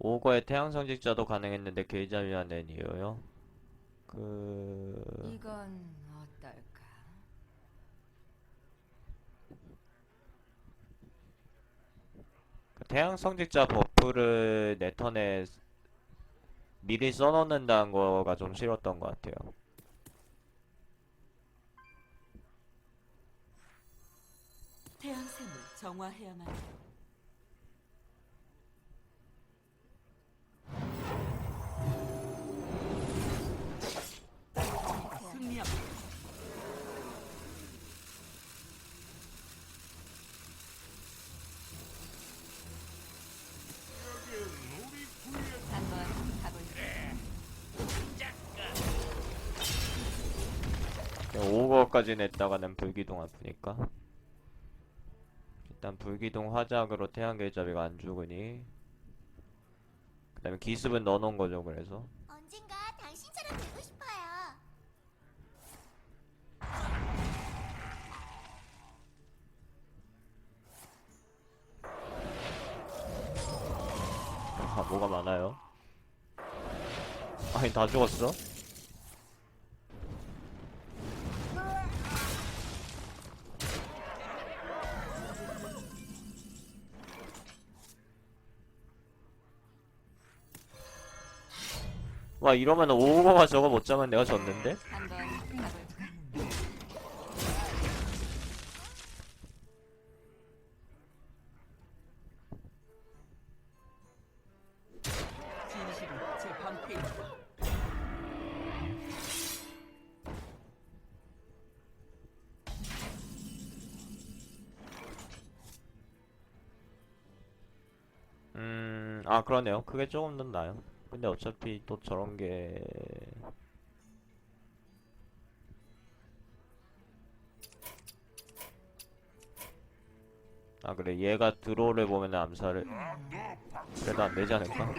오거의 태양 성직자도 가능했는데 게이자미안 낸 이유요? 그... 이건 어떨까? 그 태양 성직자 버프를 내 턴에 미리 써놓는다는 거가 좀 싫었던 것 같아요. 태양샘을 정화해야만 해. 오거까지 냈다가는 불기둥 아프니까. 일단 불기둥 화작으로 태양 계좌비가 안 죽으니. 그 다음에 기습은 넣어놓은 거죠, 그래서. 언젠가 당신처럼 되고 싶어요. 아, 뭐가 많아요? 아니, 다 죽었어? 와, 이러면 오거가 저거 못 잡으면 내가 졌는데? 음, 아, 그러네요. 그게 조금 더 나아요. 근데 어차피 또 저런 게. 아, 그래. 얘가 드로우를 보면 암살을. 그래도 안 되지 않을까?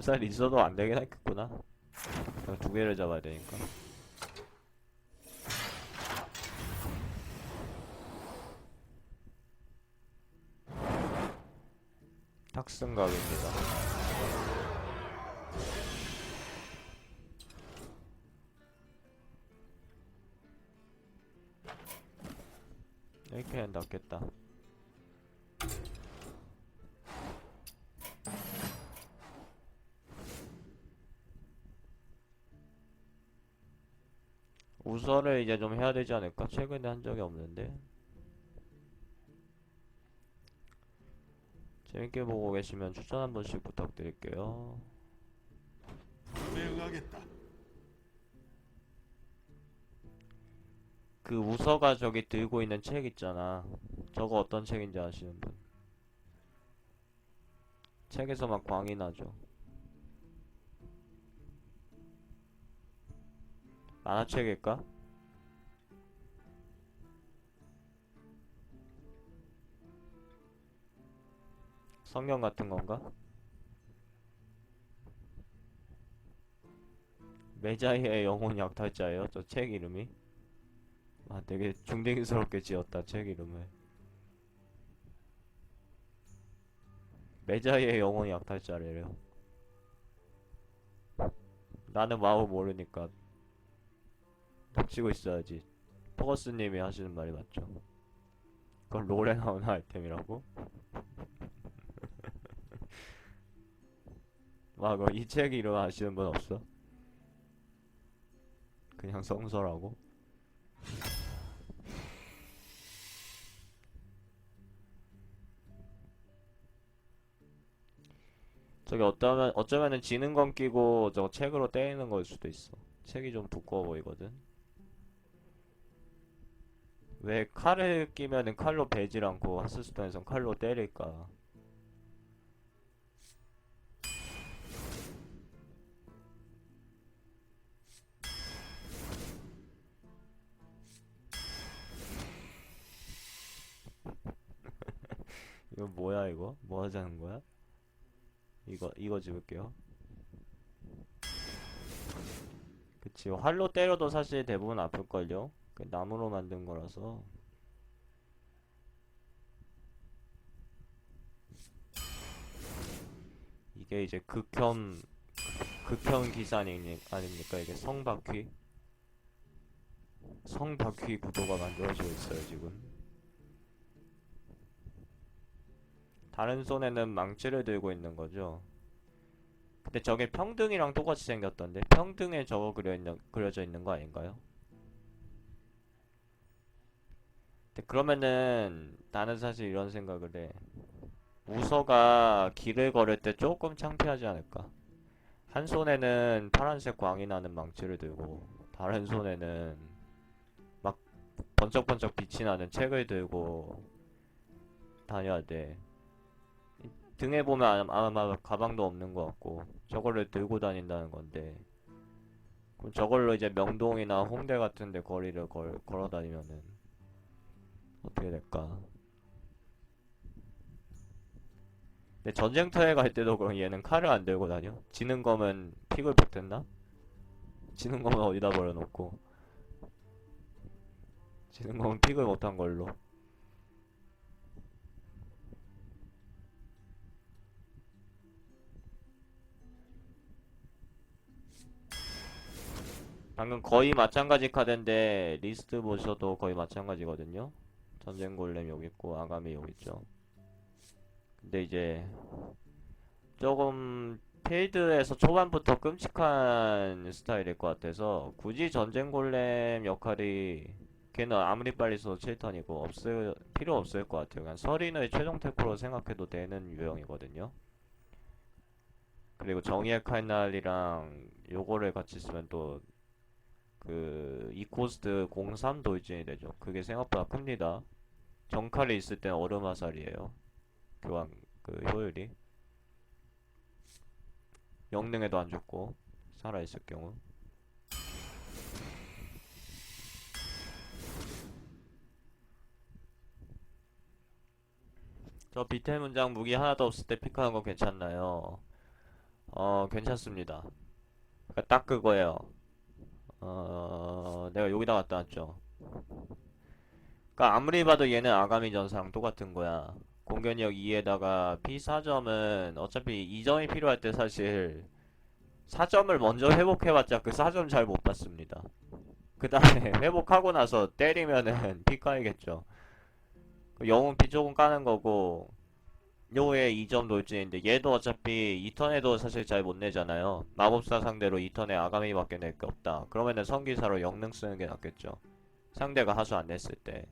암살 있어도 안 되긴 했겠구나. 두 개를 잡아야 되니까. 탁승각입니다. 이렇게 낫겠다. 우설을 이제 좀 해야 되지 않을까? 최근에 한 적이 없는데. 재밌게 보고 계시면 추천 한 번씩 부탁드릴게요. 대응하겠다. 그 우서가 저기 들고 있는 책 있잖아. 저거 어떤 책인지 아시는 분? 책에서 막 광이 나죠. 만화책일까? 성경 같은 건가? 메자이의 영혼 약탈자예요. 저 책 이름이. 아, 되게 중딩스럽게 지었다, 책 이름을. 메자이의 영혼이 약탈자래요. 나는 마법 모르니까 닥치고 있어야지. 퍼거스님이 하시는 말이 맞죠. 그건 롤에 나오는 아이템이라고? 와, 그거 이책 이름 아시는 분 없어? 그냥 성서라고? 저기 어쩌면 어쩌면은 건 끼고 저거 책으로 때리는 걸 수도 있어. 책이 좀 두꺼워 보이거든. 왜 칼을 끼면은 칼로 베질 않고 하스스톤에선 칼로 때릴까? 이거 뭐야 이거? 뭐 하자는 거야? 이거 이거 집을게요. 그치 활로 때려도 사실 대부분 아플걸요? 그 나무로 만든 거라서. 이게 이제 극혐 극혐 기사 아닙니까? 이게 성바퀴 성바퀴 구도가 만들어지고 있어요 지금. 다른 손에는 망치를 들고 있는 거죠. 근데 저게 평등이랑 똑같이 생겼던데 평등에 저거 그려 있는, 그려져 있는 거 아닌가요? 근데 그러면은 나는 사실 이런 생각을 해. 우서가 길을 걸을 때 조금 창피하지 않을까? 한 손에는 파란색 광이 나는 망치를 들고 다른 손에는 막 번쩍번쩍 빛이 나는 책을 들고 다녀야 돼. 등에 보면 아마, 가방도 없는 것 같고 저거를 들고 다닌다는 건데 그럼 저걸로 이제 명동이나 홍대 같은 데 거리를 걸, 걸어 다니면은 어떻게 될까? 근데 전쟁터에 갈 때도 그럼 얘는 칼을 안 들고 다녀? 지는 거면 픽을 못했나? 지는 거면 어디다 버려놓고 지는 거면 픽을 못한 걸로 방금 거의 마찬가지 카드인데 리스트 보셔도 거의 마찬가지거든요. 전쟁 골렘 여기 있고 아가미 여기 있죠. 근데 이제 조금 필드에서 초반부터 끔찍한 스타일일 것 같아서 굳이 전쟁 골렘 역할이 걔는 아무리 빨리 써도 7턴이고 없을 필요 없을 것 같아요. 그냥 서린의 최종 테크로 생각해도 되는 유형이거든요. 그리고 정의의 칼날이랑 요거를 같이 쓰면 또 그 이코스트 03 돌진이 되죠. 그게 생각보다 큽니다. 정칼이 있을 때는 얼음 화살이에요. 교환 그 효율이 영능에도 안 좋고 살아 있을 경우. 저 비틀 문장 무기 하나도 없을 때 픽하는 거 괜찮나요? 어 괜찮습니다. 그러니까 딱 그거예요. 어, 내가 여기다 갖다 놨죠. 그니까 아무리 봐도 얘는 아가미 전사랑 똑같은 거야. 공격력 2에다가 P4점은 어차피 2점이 필요할 때 사실 4점을 먼저 회복해봤자 그 4점 잘 못 받습니다. 그 다음에 회복하고 나서 때리면은 피 까이겠죠. 그 영웅 피 조금 까는 거고 요에 2점 돌진인데 얘도 어차피 2턴에도 사실 잘 못 내잖아요. 마법사 상대로 2턴에 아가미 밖에 낼 게 없다. 그러면은 성기사로 영능 쓰는 게 낫겠죠. 상대가 하수 안 냈을 때.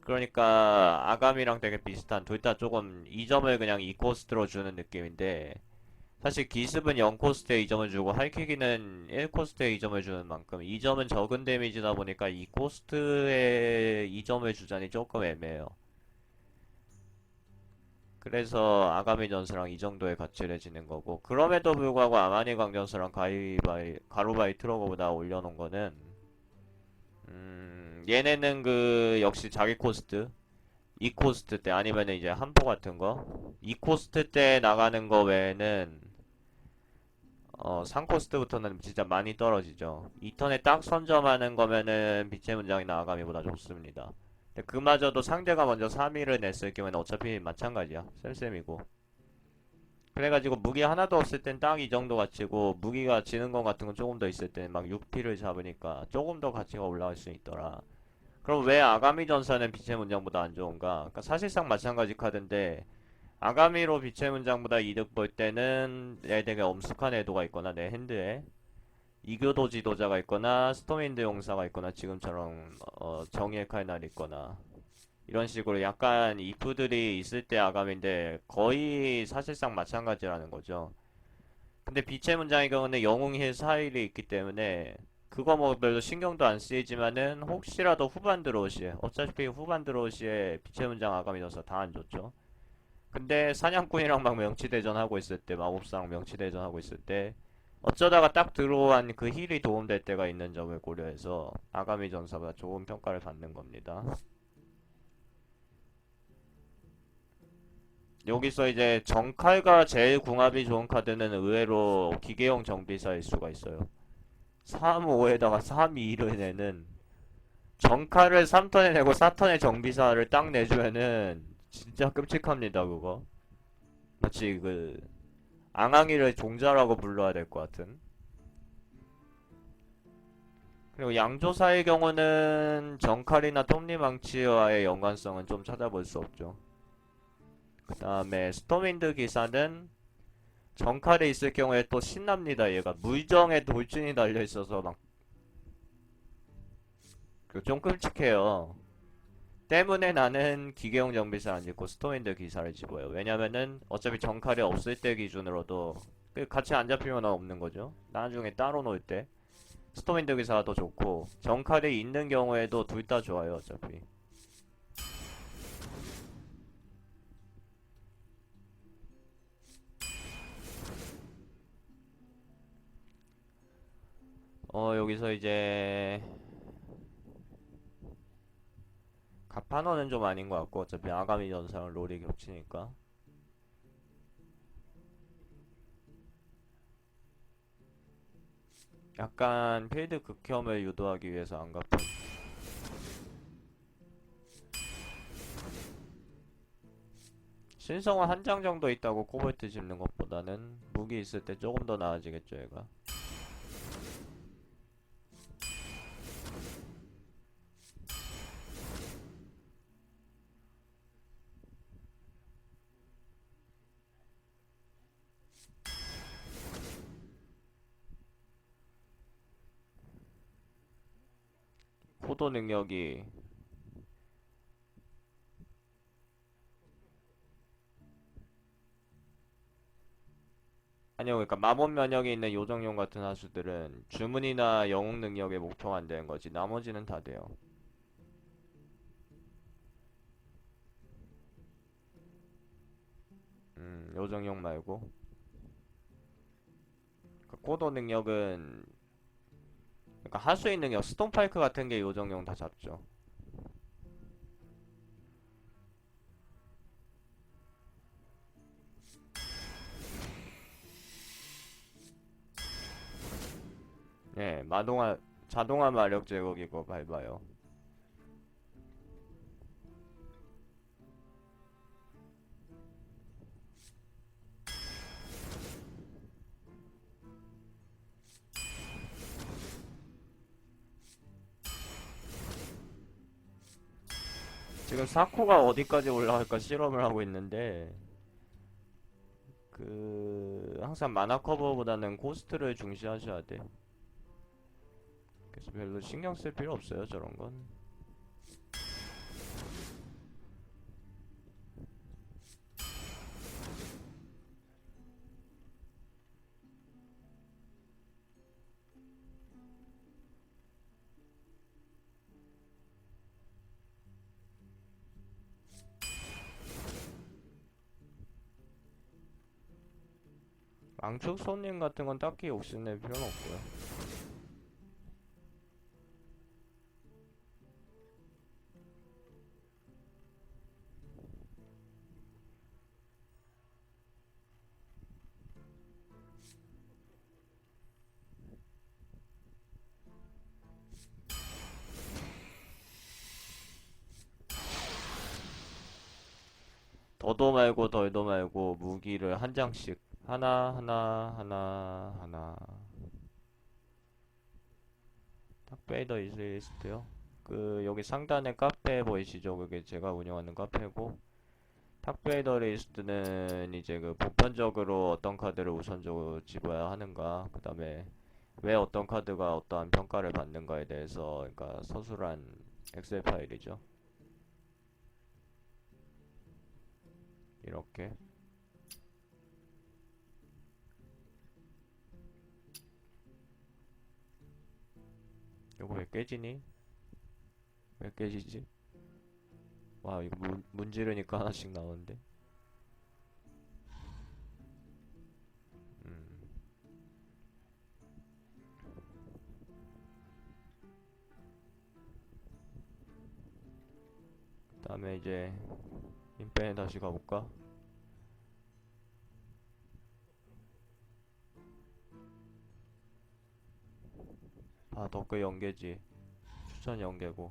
그러니까 아가미랑 되게 비슷한 둘 다 조금 2점을 그냥 2코스트로 주는 느낌인데 사실 기습은 0코스트에 2점을 주고 할퀴기는 1코스트에 2점을 주는 만큼 2점은 적은 데미지다 보니까 2코스트에 2점을 주자니 조금 애매해요. 그래서 아가미 전수랑 이 정도의 가치를 지는 거고 그럼에도 불구하고 아마니 광전수랑 가이바이 가루바이 트러거보다 올려놓은 거는 음 얘네는 그 역시 자기 코스트 2코스트 때 아니면은 이제 한포 같은 거 2코스트 때 나가는 거 외에는 어 3코스트부터는 진짜 많이 떨어지죠. 2턴에 딱 선점하는 거면은 빛의 문장이나 아가미보다 좋습니다 근데 그마저도 상대가 먼저 3위를 냈을 경우에는 어차피 마찬가지야. 쌤쌤이고. 그래가지고 무기 하나도 없을 땐 딱 이 정도 가치고 무기가 지는 것 같은 건 조금 더 있을 땐 막 6P를 잡으니까 조금 더 가치가 올라갈 수 있더라. 그럼 왜 아가미 전사는 빛의 문장보다 안 좋은가? 그러니까 사실상 마찬가지 카드인데 아가미로 빛의 문장보다 이득 볼 때는 내 되게 엄숙한 애도가 있거나 내 핸드에 이교도 지도자가 있거나 스톰윈드 용사가 있거나 지금처럼 어, 정의의 칼날이 있거나 이런 식으로 약간 이프들이 있을 때 아감인데 거의 사실상 마찬가지라는 거죠. 근데 빛의 문장의 경우는 영웅의 사일이 있기 때문에 그거 뭐 별로 신경도 안 쓰이지만은 혹시라도 후반 들어오시에 어차피 후반 들어오시에 빛의 문장 아감이 져서 다 안 좋죠. 근데 사냥꾼이랑 막 명치대전 하고 있을 때 마법사랑 명치대전 하고 있을 때 어쩌다가 딱 들어온 그 힐이 도움될 때가 있는 점을 고려해서 아가미 전사가 좋은 평가를 받는 겁니다. 여기서 이제 정칼과 제일 궁합이 좋은 카드는 의외로 기계용 정비사일 수가 있어요. 3, 5에다가 3, 2를 내는 정칼을 3턴에 내고 4턴에 정비사를 딱 내주면은 진짜 끔찍합니다 그거. 마치 그 앙앙이를 종자라고 불러야 될 것 같은. 그리고 양조사의 경우는 정칼이나 톱니망치와의 연관성은 좀 찾아볼 수 없죠. 그 다음에 스톰윈드 기사는 정칼에 있을 경우에 또 신납니다. 얘가 물정에 돌진이 달려 있어서 막그좀 끔찍해요. 때문에 나는 기계용 정비사 안 짓고 스톰윈드 기사를 집어요. 왜냐면은 어차피 정칼이 없을 때 기준으로도 그 같이 안 잡히면 없는 거죠. 나중에 따로 놓을 때 스톰윈드 기사가 더 좋고 정칼이 있는 경우에도 둘 다 좋아요. 어차피. 어 여기서 이제 가파노는 좀 아닌 것 같고 어차피 아가미 전사랑 롤이 겹치니까. 약간 필드 극혐을 유도하기 위해서 안 갚은 신성은 한 장 정도 있다고 코볼트 집는 것보다는 무기 있을 때 조금 더 나아지겠죠 얘가 포도 능력이. 아니요 그러니까 마법 면역이 있는 요정용 같은 하수들은 주문이나 영웅 능력에 목표가 안 되는 거지. 나머지는 다 돼요. 음 요정용 말고. 그 꼬도 능력은 그러니까 하수의 능력 스톤파이크 같은 게 요정용 다 잡죠 예, 마동화 자동화 마력 제거기고 밟아요. 사코가 어디까지 올라갈까 실험을 하고 있는데 그 항상 마나 커버보다는 코스트를 중시하셔야 돼. 그래서 별로 신경 쓸 필요 없어요 저런 건. 망축 손님 같은 건 딱히 욕심낼 필요는 없고요. 더도 말고 덜도 말고 무기를 한 장씩 하나 하나 하나 하나. 탁베이더 이슬리스트요. 그 여기 상단에 카페 보이시죠? 그게 제가 운영하는 카페고. 탁베이더 리스트는 이제 그 보편적으로 어떤 카드를 우선적으로 집어야 하는가 그 다음에 왜 어떤 카드가 어떠한 평가를 받는가에 대해서 그러니까 서술한 엑셀 파일이죠. 이렇게 이거 왜 깨지니? 왜 깨지지? 와 이거 문, 문지르니까 하나씩 나오는데 음. 그 다음에 이제 인펜에 다시 가볼까? 아 덕크 연계지. 추천 연계고.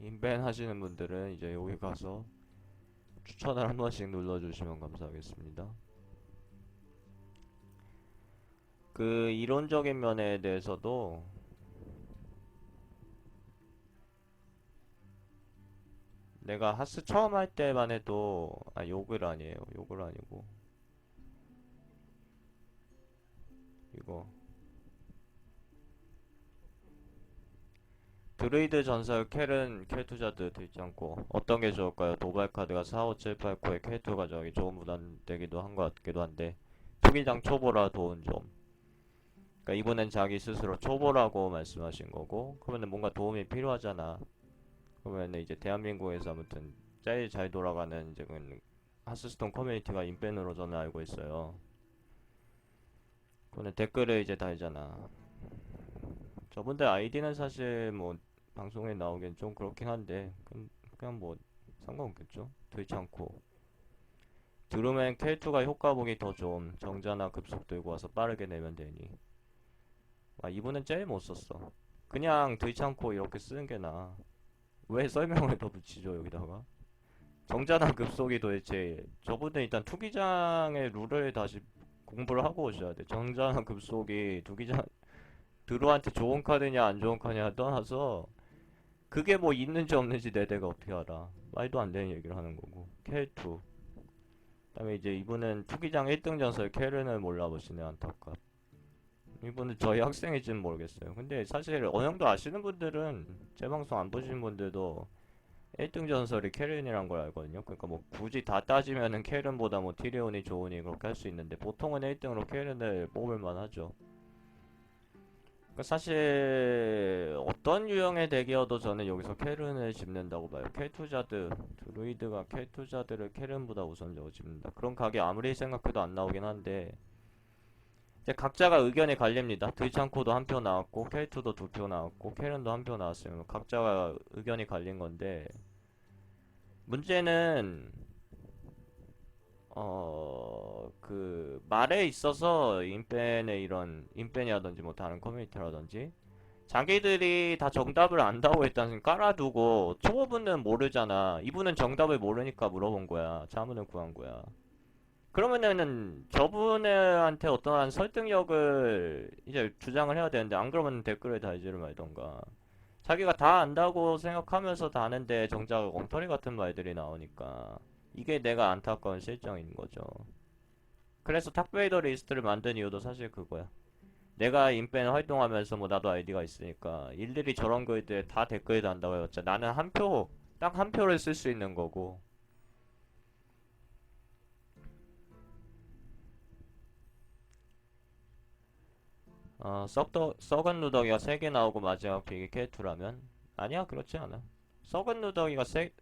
인벤 하시는 분들은 이제 여기 가서 추천을 한 번씩 눌러주시면 감사하겠습니다. 그 이론적인 면에 대해서도 내가 하스 처음 할 때만 해도 아 욕을 아니에요. 욕을 아니고. 이거 드루이드 전설 켈은 켈 투자드 되지 않고 어떤 게 좋을까요? 도발 카드가 4, 5, 7, 8, 9에 켈투 가져가기 좋은 무단되기도 한 것 같기도 한데 투기장 초보라 도운 점. 그러니까 이분은 자기 스스로 초보라고 말씀하신 거고 그러면 뭔가 도움이 필요하잖아. 그러면 이제 대한민국에서 아무튼 제일 잘 돌아가는 이제 그 하스스톤 커뮤니티가 인벤으로 저는 알고 있어요. 그거는 댓글을 이제 달잖아. 저분들 아이디는 사실 뭐 방송에 나오긴 좀 그렇긴 한데 그냥, 그냥 뭐 상관없겠죠? 되지 않고. 들으면 K2가 효과 보기 더좀 정자나 급속 들고 와서 빠르게 내면 되니. 아 이분은 제일 못 썼어. 그냥 들지 않고 이렇게 쓰는 게 나아. 왜 설명을 더 붙이죠 여기다가? 정자나 급속이 도대체 저분은 일단 투기장의 룰을 다시 공부를 하고 오셔야 돼. 정자나 급속이 투기장 드루한테 좋은 카드냐 안 좋은 카드냐 떠나서 그게 뭐 있는지 없는지 내 대가 어떻게 알아? 말도 안 되는 얘기를 하는 거고. K2 그 다음에 이제 이분은 투기장 1등 전설 캐른을 몰라보시네 안타깝. 이분은 저희 학생일지는 모르겠어요. 근데 사실 정도 아시는 분들은 제 방송 안 보시는 분들도 1등 전설이 캐른이란 걸 알거든요. 그러니까 뭐 굳이 다 따지면은 캐른보다 뭐 티리온이 좋으니 그렇게 할 수 있는데 보통은 1등으로 캐른을 뽑을 만 하죠 그러니까 사실 어떤 유형의 덱이어도 저는 여기서 캐른을 집는다고 봐요. K2자드, 드루이드가 K2자드를 캐른보다 우선적으로 집는다. 그런 각이 아무리 생각해도 안 나오긴 한데 이제 각자가 의견이 갈립니다. 들창코도 한 표 나왔고 K2도 두 표 나왔고 캐른도 한 표 나왔어요. 각자가 의견이 갈린 건데 문제는 어, 그, 말에 있어서 인벤의 이런, 인벤이라든지 뭐 다른 커뮤니티라든지, 자기들이 다 정답을 안다고 일단 깔아두고, 초보분은 모르잖아. 이분은 정답을 모르니까 물어본 거야. 자문을 구한 거야. 그러면은, 저분한테 어떠한 설득력을 이제 주장을 해야 되는데, 안 그러면 댓글에 달지를 말던가. 자기가 다 안다고 생각하면서 다 아는데, 정작 엉터리 같은 말들이 나오니까. 이게 내가 안타까운 실정인 거죠. 그래서 탑베이더 리스트를 만든 이유도 사실 그거야. 내가 인벤 활동하면서 뭐 나도 아이디가 있으니까 일일이 저런 글들 다 댓글 단다고 해봤자 나는 한 표, 딱 한 표를 쓸 수 있는 거고. 어, 썩더, 썩은 누더기가 3개 나오고 마지막 픽이 K2라면? 아니야, 그렇지 않아. 썩은 누더기가 세,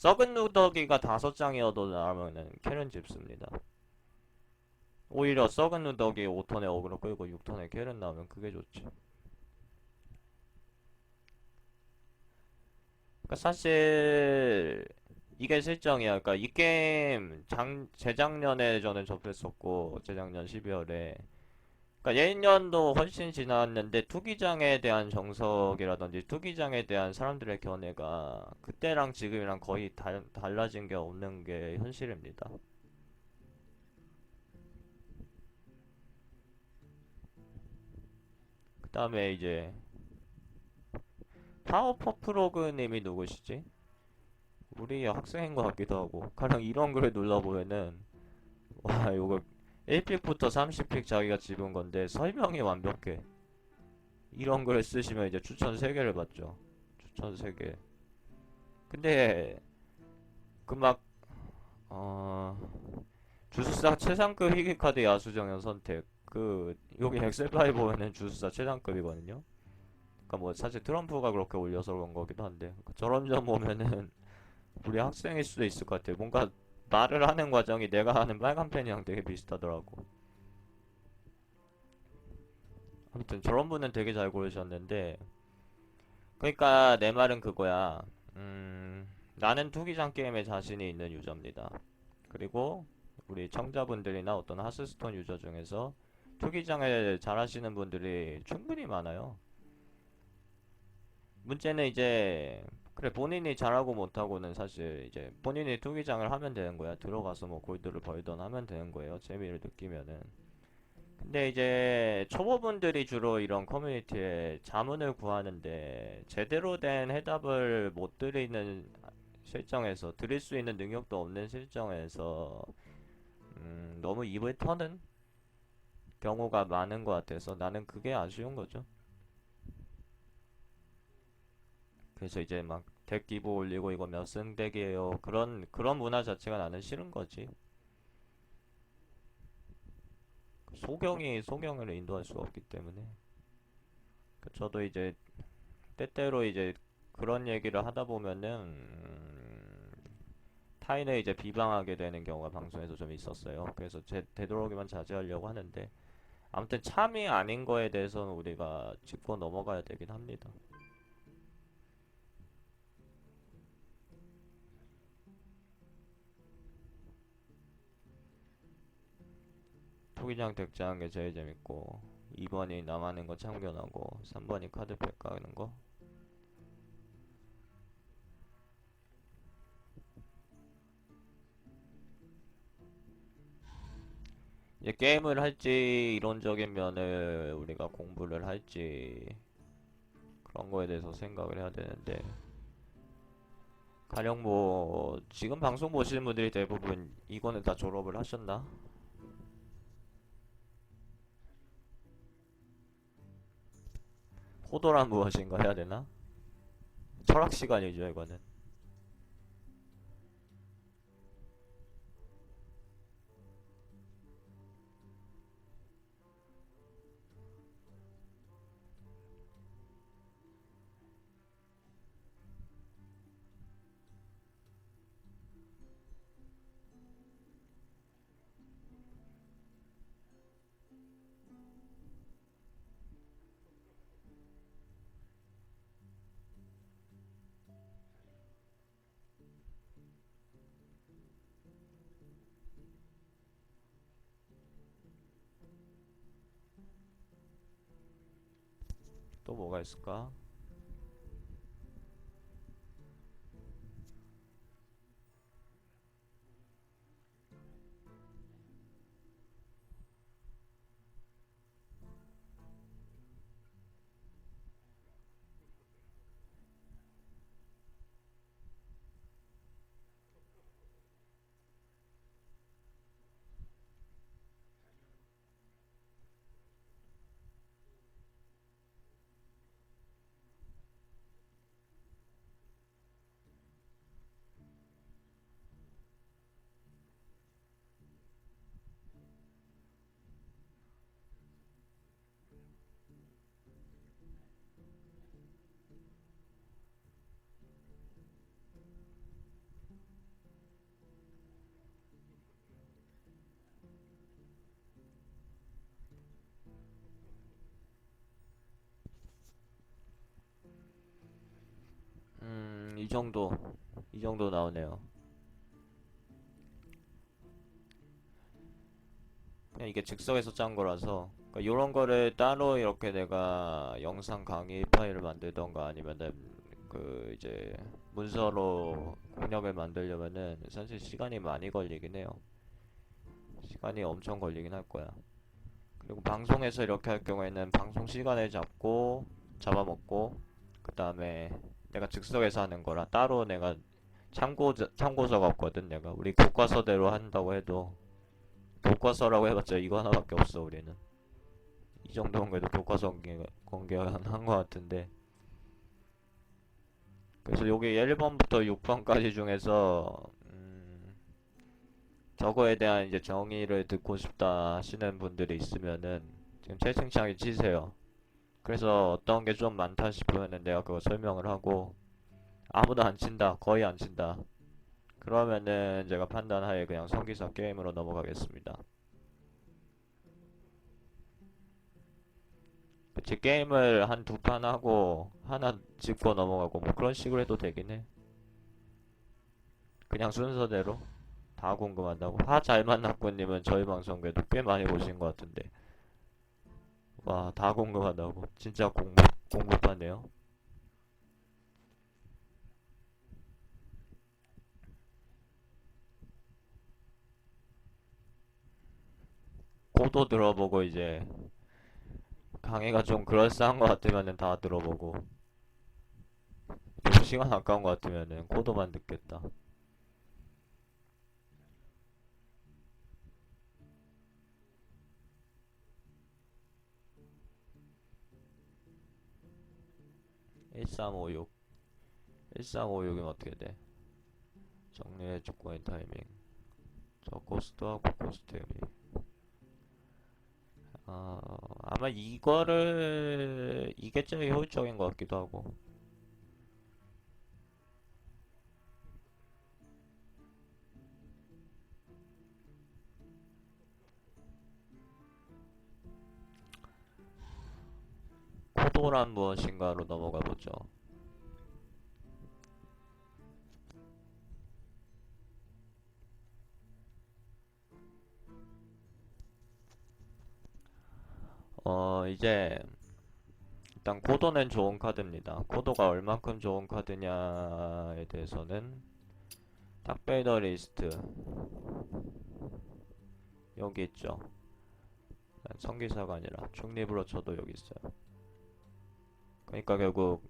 썩은 누더기가 다섯 장이어도 나오면은 캐런 집습니다. 오히려 썩은 누더기 5턴에 어그로 끌고 6턴에 캐런 나오면 그게 좋지. 그러니까 사실 이게 실정이야. 그러니까 이 게임 장 재작년에 저는 접했었고 재작년 12월에 그러니까 예년도 훨씬 지났는데 투기장에 대한 정석이라든지 투기장에 대한 사람들의 견해가 그때랑 지금이랑 거의 달, 달라진 게 없는 게 현실입니다. 그 다음에 이제 파워퍼프로그님이 누구시지? 우리 학생인 것 같기도 하고 가령 이런 글을 눌러보면은 와 이거 1픽부터 30픽 자기가 집은 건데 설명이 완벽해. 이런 글을 쓰시면 이제 추천 3개를 받죠. 추천 3개. 근데 그막 어... 주술사 최상급 희귀카드 야수정연 선택 그 여기 엑셀 파일 보면은 주술사 최상급이거든요. 그러니까 뭐 사실 트럼프가 그렇게 올려서 그런 거기도 한데 저런 점 보면은 우리 학생일 수도 있을 것 같아요. 뭔가 말을 하는 과정이 내가 하는 빨간 펜이랑 되게 비슷하더라고. 아무튼 저런 분은 되게 잘 고르셨는데, 그러니까 내 말은 그거야. 음, 나는 투기장 게임에 자신이 있는 유저입니다. 그리고 우리 청자분들이나 어떤 하스스톤 유저 중에서 투기장을 잘 하시는 분들이 충분히 많아요. 문제는 이제 그래 본인이 잘하고 못하고는 사실 이제 본인이 투기장을 하면 되는 거야. 들어가서 뭐 골드를 벌던 하면 되는 거예요. 재미를 느끼면은. 근데 이제 초보분들이 주로 이런 커뮤니티에 자문을 구하는데 제대로 된 해답을 못 드리는 실정에서 드릴 수 있는 능력도 없는 실정에서 음, 너무 입을 터는 경우가 많은 것 같아서 나는 그게 아쉬운 거죠. 그래서 이제 막덱 기부 올리고 이거 몇승 덱이에요. 그런 그런 문화 자체가 나는 싫은 거지. 소경이 소경을 인도할 수가 없기 때문에. 그 저도 이제 때때로 이제 그런 얘기를 하다 보면은 음, 타인을 이제 비방하게 되는 경우가 방송에서 좀 있었어요. 그래서 제 되도록이면 자제하려고 하는데 아무튼 참이 아닌 거에 대해서는 우리가 짚고 넘어가야 되긴 합니다. 투기장 덱자한 게 제일 재밌고 2번이 남아는 거 참견하고 3번이 카드팩 까는 거 이제 게임을 할지 이론적인 면을 우리가 공부를 할지 그런 거에 대해서 생각을 해야 되는데 가령 뭐 지금 방송 보시는 분들이 대부분 이거는 다 졸업을 하셨나? 포도란 무엇인가 해야 되나? 철학 시간이죠 이거는 또 뭐가 있을까? 정도, 이 정도 나오네요. 그냥 이게 즉석에서 짠 거라서, 그러니까 요런 거를 따로 이렇게 내가 영상 강의 파일을 만들던가 아니면은 그 이제 문서로 공략을 만들려면은 사실 시간이 많이 걸리긴 해요. 시간이 엄청 걸리긴 할 거야. 그리고 방송에서 이렇게 할 경우에는 방송 시간을 잡고 잡아먹고 그 다음에 내가 즉석에서 하는 거라 따로 내가 참고 참고서가 없거든 내가. 우리 교과서대로 한다고 해도 교과서라고 해봤자 이거 하나밖에 없어 우리는. 이 정도면 그래도 교과서 공개 공개한 것 같은데. 그래서 여기 1번부터 6번까지 중에서 음, 저거에 대한 이제 정의를 듣고 싶다 하시는 분들이 있으면은 지금 채팅창에 치세요. 그래서 어떤 게 좀 많다 싶으면은 내가 그거 설명을 하고 아무도 안 친다 거의 안 친다. 그러면은 제가 판단하에 그냥 성기사 게임으로 넘어가겠습니다. 그치 게임을 한 두 판 하고 하나 짚고 넘어가고 뭐 그런 식으로 해도 되긴 해. 그냥 순서대로. 다 궁금하다고. 하잘 만났고님은 저희 방송 그래도 꽤 많이 보신 것 같은데 와, 다 공급한다고. 진짜 공급, 공급하네요. 코도 들어보고 이제 강의가 좀 그럴싸한 것 같으면은 다 들어보고 좀 시간 아까운 것 같으면은 코도만 듣겠다. (1356) 1356이면 어떻게 돼? 정리해 조건의 타이밍. 저 코스트하고 코스트 의미. 아, 아마 이거를 이게 제일 효율적인 것 같기도 하고 코도란 무엇인가로 넘어가 보죠. 어, 이제 일단 코도는 좋은 카드입니다. 코도가 얼만큼 좋은 카드냐에 대해서는 탁베이더 리스트 여기 있죠. 성기사가 아니라 중립으로 쳐도 여기 있어요. 그러니까 결국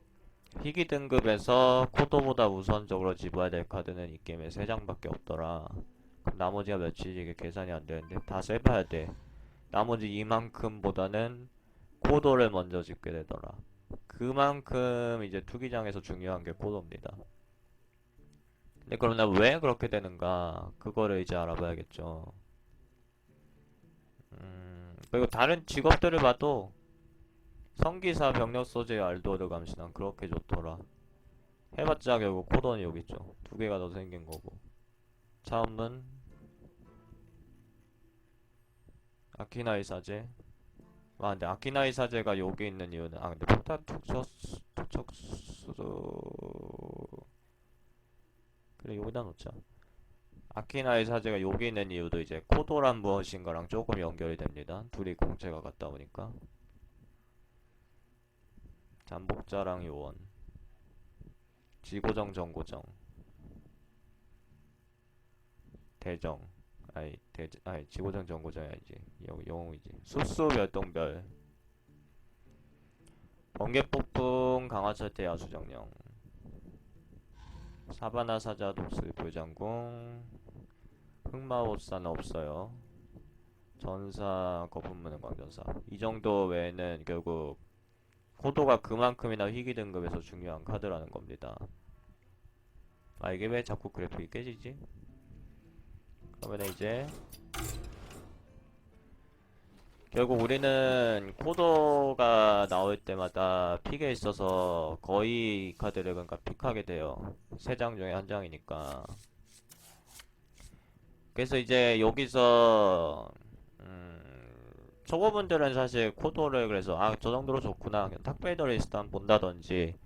희귀 등급에서 코도보다 우선적으로 집어야 될 카드는 이 게임에 3장밖에 없더라. 나머지가 몇이지 이게 계산이 안 되는데 다 세봐야 돼. 나머지 이만큼보다는 코도를 먼저 집게 되더라. 그만큼 이제 투기장에서 중요한 게 코도입니다. 근데 그러나 왜 그렇게 되는가? 그거를 이제 알아봐야겠죠. 음, 그리고 다른 직업들을 봐도 성기사 병력 소재 알도르 감시난 그렇게 좋더라. 해봤자 결국 코도는 여기 있죠. 두 개가 더 생긴 거고. 차음은 아키나이 사제. 아 근데 아키나이 사제가 여기 있는 이유는 아 근데 포탄 투척스 투척스 그래 여기다 놓자. 아키나이 사제가 여기 있는 이유도 이제 코도란 무엇인가랑 조금 연결이 됩니다. 둘이 공채가 같다 보니까. 잠복자랑 요원 지고정 정고정 대정 아니 대 아니 지고정 정고정이 아니지 영, 영웅이지 수수 별똥별. 번개 폭풍 강화철퇴 야수정령. 사바나 사자 독스 불장궁. 흑마옷사는 없어요. 전사 거품 무는 광전사. 이 정도 외에는 결국 코도가 그만큼이나 희귀 등급에서 중요한 카드라는 겁니다. 아 이게 왜 자꾸 그래픽이 깨지지? 그러면 이제 결국 우리는 코도가 나올 때마다 픽에 있어서 거의 이 카드를 그러니까 픽하게 돼요. 세 장 중에 한 장이니까. 그래서 이제 여기서 음, 초보분들은 사실 코도를 그래서 아 저 정도로 좋구나. 탁베이더 리스트 한번 본다든지